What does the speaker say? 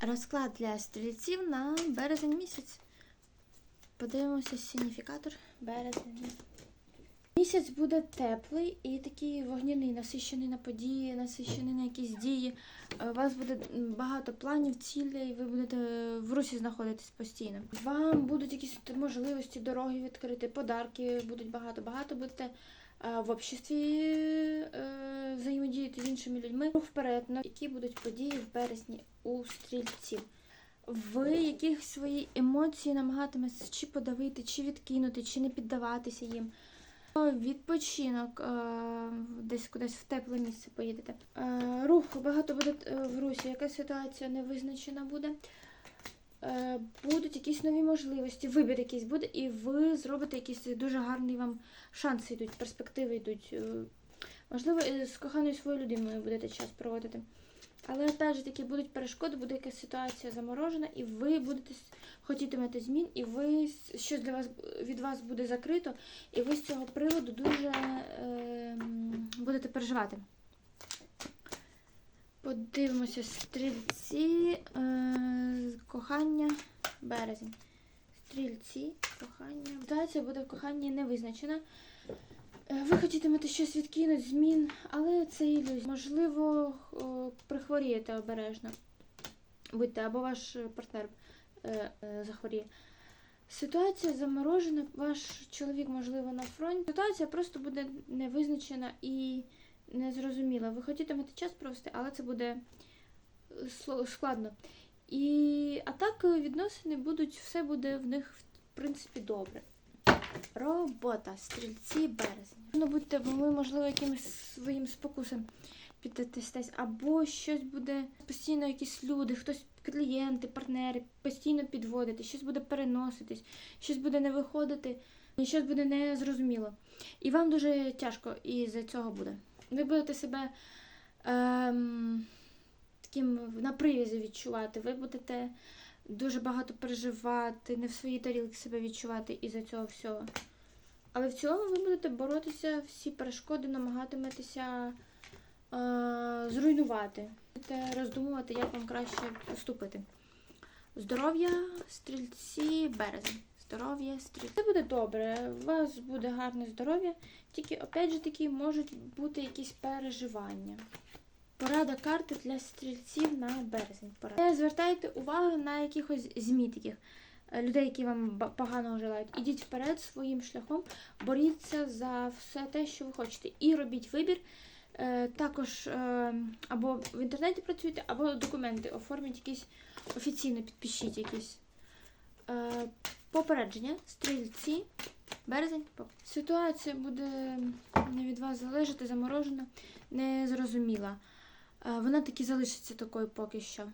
Розклад для стрільців на березень місяць. Подивимося сигніфікатор березень. Місяць буде теплий і такий вогняний, насищений на події, насищений на якісь дії. Е, У вас буде багато планів, цілей, ви будете в русі знаходитись постійно. Вам будуть якісь можливості, дороги відкрити, подарки будуть багато. Багато будете е, в обществі е, взаємодіяти з іншими людьми. Рух вперед, на які будуть події в березні у стрільців. Ви яких свої емоції намагатиметесь чи подавити, чи відкинути, чи не піддаватися їм. Відпочинок, е, десь кудись в тепле місце поїдете. Е, Рух багато буде е, в русі, яка ситуація невизначена буде. Е, Будуть якісь нові можливості, вибір якийсь буде, і ви зробите якийсь дуже гарний вам шанси йдуть, перспективи йдуть. Е, Можливо, з коханою своєю людиною будете час проводити. Але же таки будуть перешкоди, буде якась ситуація заморожена, і ви будете хотітимете змін, і ви щось для вас від вас буде закрито, і ви з цього приводу дуже е, будете переживати. Подивимося, стрільці, е, кохання, березень. Стрільці, кохання. Ситуація буде в коханні не визначена. Е, Ви хотітимете щось відкинути, змін, але це ілюзія. Можливо, прихворієте обережно. Будьте, або ваш партнер е, е, захворіє. Ситуація заморожена, ваш чоловік, можливо, на фронті. Ситуація просто буде невизначена і незрозуміла. Ви хотітимете час провести, але це буде складно. І а так е, відносини будуть, все буде в них в принципі добре. Робота, стрільці, березень. Ну, будьте, бо ви, можливо, якимось своїм спокусом піддатись, або щось буде постійно якісь люди, хтось клієнти, партнери, постійно підводити, щось буде переноситись, щось буде не виходити, і щось буде незрозуміло. І вам дуже тяжко із-за цього буде. Ви будете себе ем, таким на привізі відчувати. Ви будете дуже багато переживати, не в своїй тарілці себе відчувати із-за цього всього. Але в цілому ви будете боротися, всі перешкоди намагатиметеся е, зруйнувати. Будете роздумувати, як вам краще поступити. Здоров'я, стрільці, березень. Здоров'я, стрільці. Це буде добре, у вас буде гарне здоров'я, тільки, опять же таки, можуть бути якісь переживання. Порада карти для стрільців на березень. Порада. Звертайте увагу на якихось змі таких е, людей, які вам поганого желають. Ідіть вперед своїм шляхом, боріться за все те, що ви хочете. І робіть вибір. Е, Також е, або в інтернеті працюйте, або документи оформіть якісь офіційно, підпишіть якісь. Попередження, стрільці, березень. Ситуація буде не від вас залежати, заморожена, незрозуміла. Е, Вона таки залишиться такою поки що.